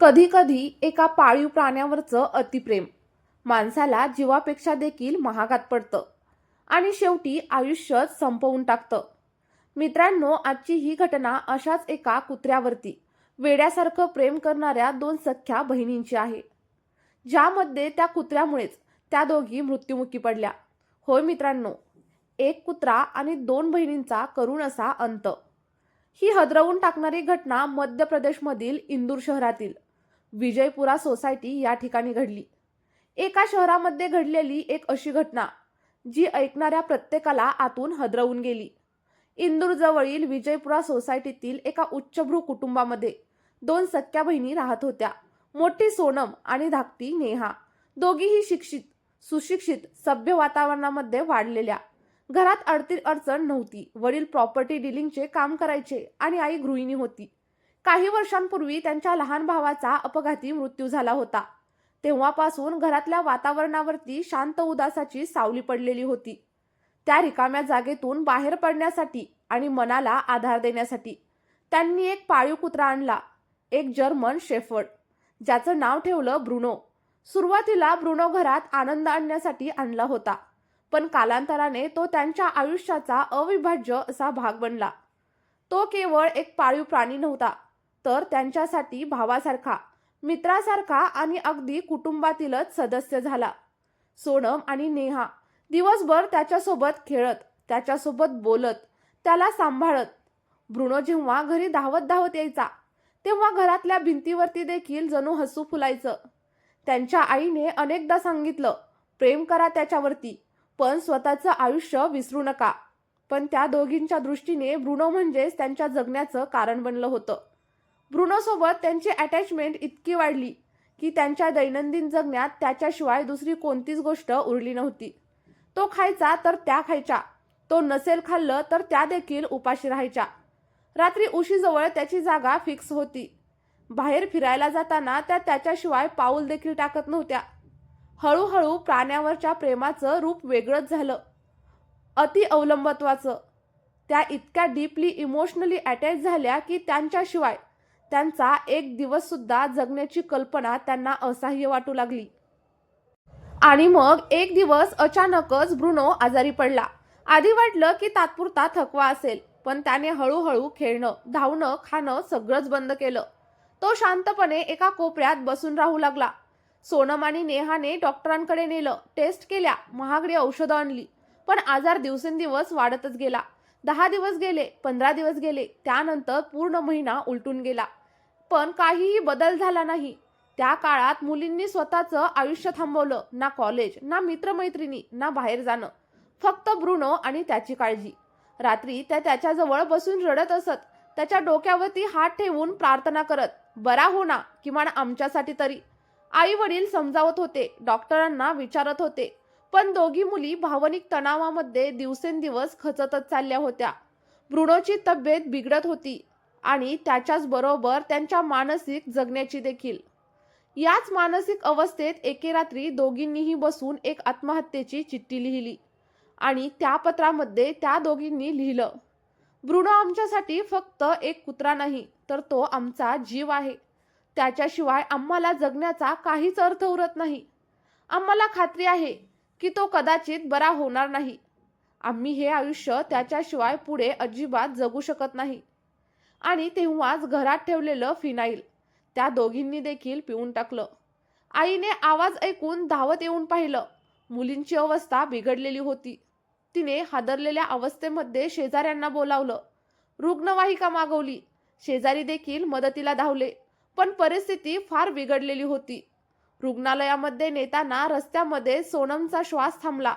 कधीकधी एका पाळीव प्राण्यावरचं अतिप्रेम. माणसाला जीवापेक्षा देखील महागात पडतं. आणि शेवटी आयुष्यच संपवून टाकतं. मित्रांनो आजची ही घटना अशाच एका कुत्र्यावरती वेड्यासारखं प्रेम करणाऱ्या दोन सख्या बहिणींची आहे. ज्यामध्ये त्या कुत्र्यामुळेच त्या दोघी मृत्युमुखी पडल्या. होय मित्रांनो एक कुत्रा आणि दोन बहिणींचा करुण असा अंत. ही हदरवून टाकणारी घटना मध्य प्रदेशमधील इंदूर शहरातील विजयपुरा सोसायटी या ठिकाणी घडली. एका शहरामध्ये घडलेली एक अशी घटना जी ऐकणाऱ्या प्रत्येकाला आतून हदरवून गेली. इंदूरजवळील विजयपुरा सोसायटीतील एका उच्चभ्रू कुटुंबामध्ये दोन सख्या बहिणी राहत होत्या मोठी सोनम आणि धाकटी नेहा. दोघीही शिक्षित सुशिक्षित सभ्य वातावरणामध्ये वाढलेल्या. घरात अडती अडचण नव्हती. वडील प्रॉपर्टी डिलिंगचे काम करायचे आणि आई गृहिणी होती. काही वर्षांपूर्वी त्यांच्या लहान भावाचा अपघाती मृत्यू झाला होता. तेव्हापासून घरातल्या वातावरणावरती शांत उदासाची सावली पडलेली होती. त्या रिकाम्या जागेतून बाहेर पडण्यासाठी आणि मनाला आधार देण्यासाठी त्यांनी एक पाळीव कुत्रा आणला एक जर्मन शेफर्ड ज्याचं नाव ठेवलं ब्रुनो. सुरुवातीला ब्रुनो घरात आनंद आणण्यासाठी आणला होता पण कालांतराने तो त्यांच्या आयुष्याचा अविभाज्य असा भाग बनला. तो केवळ एक पाळीव प्राणी नव्हता तर त्यांच्यासाठी भावासारखा मित्रासारखा आणि अगदी कुटुंबातीलच सदस्य झाला. सोनम आणि नेहा दिवसभर त्याच्यासोबत खेळत त्याच्यासोबत बोलत त्याला सांभाळत. ब्रुनो जेव्हा घरी धावत धावत यायचा तेव्हा घरातल्या भिंतीवरती देखील जणू हसू फुलायचं. त्यांच्या आईने अनेकदा सांगितलं प्रेम करा त्याच्यावरती पण स्वतःचं आयुष्य विसरू नका. पण त्या दोघींच्या दृष्टीने ब्रुनो म्हणजेच त्यांच्या जगण्याचं कारण बनलं होतं. ब्रुनोसोबत त्यांची अटॅचमेंट इतकी वाढली की त्यांच्या दैनंदिन जगण्यात त्याच्याशिवाय दुसरी कोणतीच गोष्ट उरली नव्हती. तो खायचा तर त्या खायच्या. तो नसेल खाल्लं तर त्या देखील उपाशी राहायच्या. रात्री उशीजवळ त्याची जागा फिक्स होती. बाहेर फिरायला जाताना त्या त्याच्याशिवाय पाऊल देखील टाकत नव्हत्या. हळूहळू प्राण्यावरच्या प्रेमाचं रूप वेगळंच झालं. अति अवलंबत्वाचं. त्या इतक्या डीपली इमोशनली अटॅच झाल्या की त्यांच्याशिवाय त्यांचा एक दिवस सुद्धा जगण्याची कल्पना त्यांना असह्य वाटू लागली. आणि मग एक दिवस अचानकच ब्रुनो आजारी पडला. आधी वाटलं की तात्पुरता थकवा असेल पण त्याने हळूहळू खेळणं धावणं खाणं सगळंच बंद केलं. तो शांतपणे एका कोपऱ्यात बसून राहू लागला. सोनम आणि नेहाने डॉक्टरांकडे नेलं टेस्ट केल्या महागडी औषधं आणली. पण आजार दिवसेंदिवस वाढतच गेला. दहा दिवस गेले पंधरा दिवस गेले त्यानंतर पूर्ण महिना उलटून गेला. पण काहीही बदल झाला नाही. त्या काळात मुलींनी स्वतःचं आयुष्य थांबवलं ना कॉलेज ना मित्रमैत्रिणी ना बाहेर जाणं. फक्त ब्रुनो आणि त्याची काळजी. रात्री त्या त्याच्याजवळ बसून रडत असत. त्याच्या डोक्यावरती हात ठेवून प्रार्थना करत बरा हो ना किमान आमच्यासाठी तरी. आई वडील समजावत होते डॉक्टरांना विचारत होते. पण दोघी मुली भावनिक तणावामध्ये दिवसेंदिवस खचतच चालल्या होत्या. ब्रुनोची तब्येत बिघडत होती. आणि त्याच्याच बरोबर त्यांच्या मानसिक जगण्याची देखील. याच मानसिक अवस्थेत एके रात्री दोघींनीही बसून एक आत्महत्येची चिठ्ठी लिहिली आणि त्या पत्रामध्ये त्या दोघींनी लिहिलं ब्रुनो आमच्यासाठी फक्त एक कुत्रा नाही तर तो आमचा जीव आहे. त्याच्याशिवाय आम्हाला जगण्याचा काहीच अर्थ उरत नाही. आम्हाला खात्री आहे की तो कदाचित बरा होणार नाही. आम्ही हे आयुष्य त्याच्याशिवाय पुढे अजिबात जगू शकत नाही. आणि तेव्हाच घरात ठेवलेलं फिनाईल. त्या दोघींनी देखील पिऊन टाकलं. आईने आवाज ऐकून धावत येऊन पाहिलं. मुलींची अवस्था बिघडलेली होती. तिने हादरलेल्या अवस्थेमध्ये शेजाऱ्यांना बोलावलं. रुग्णवाहिका मागवली. शेजारी देखील मदतीला धावले पण परिस्थिती फार बिघडलेली होती. रुग्णालयामध्ये नेताना रस्त्यामध्ये सोनमचा श्वास थांबला.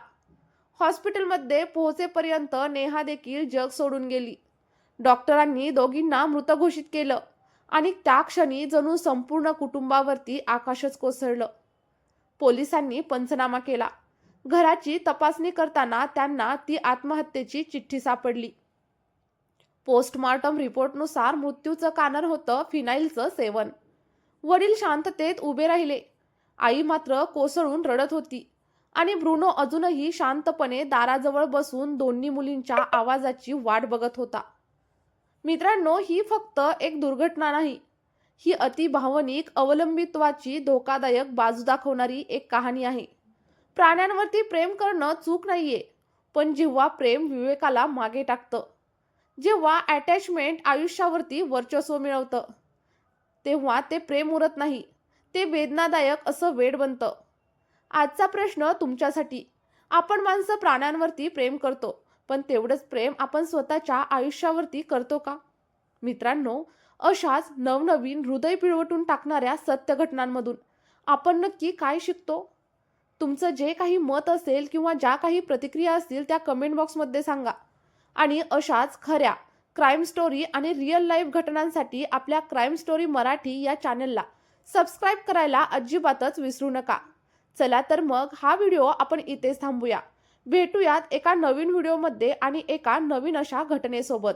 हॉस्पिटलमध्ये पोहोचेपर्यंत नेहा देखील जग सोडून गेली. डॉक्टरांनी दोघींना मृत घोषित केलं आणि त्या क्षणी जणू संपूर्ण कुटुंबावरती आकाशच कोसळलं. पोलिसांनी पंचनामा केला. घराची तपासणी करताना त्यांना ती आत्महत्येची चिठ्ठी सापडली. पोस्टमॉर्टम रिपोर्टनुसार मृत्यूचं कारण होतं फिनाईलचं सेवन. वडील शांततेत उभे राहिले. आई मात्र कोसळून रडत होती आणि ब्रुनो अजूनही शांतपणे दाराजवळ बसून दोन्ही मुलींच्या आवाजाची वाट बघत होता. मित्रांनो ही फक्त एक दुर्घटना नाही. ही अतिभावनिक अवलंबित्वाची धोकादायक बाजू दाखवणारी एक कहाणी आहे. प्राण्यांवरती प्रेम करणं चूक नाहीये पण जेव्हा प्रेम विवेकाला मागे टाकतं जेव्हा अटॅचमेंट आयुष्यावरती वर्चस्व मिळवतं तेव्हा ते प्रेम उरत नाही ते वेदनादायक असं वेड बनतं. आजचा प्रश्न तुमच्यासाठी. आपण माणसं प्राण्यांवरती प्रेम करतो पण तेवढंच प्रेम आपण स्वतःच्या आयुष्यावरती करतो का? मित्रांनो अशाच नवनवीन हृदय पिळवटून टाकणाऱ्या सत्य घटनांमधून आपण नक्की काय शिकतो? तुमचं जे काही मत असेल किंवा ज्या काही प्रतिक्रिया असतील त्या कमेंट बॉक्समध्ये सांगा. आणि अशाच खऱ्या क्राईम स्टोरी आणि रिअल लाईफ घटनांसाठी आपल्या क्राईम स्टोरी मराठी या चॅनलला सबस्क्राईब करायला अजिबातच विसरू नका. चला तर मग हा व्हिडिओ आपण इथेच थांबूया. भेटूयात एका नवीन व्हिडिओमध्ये आणि एका नवीन अशा घटनेसोबत.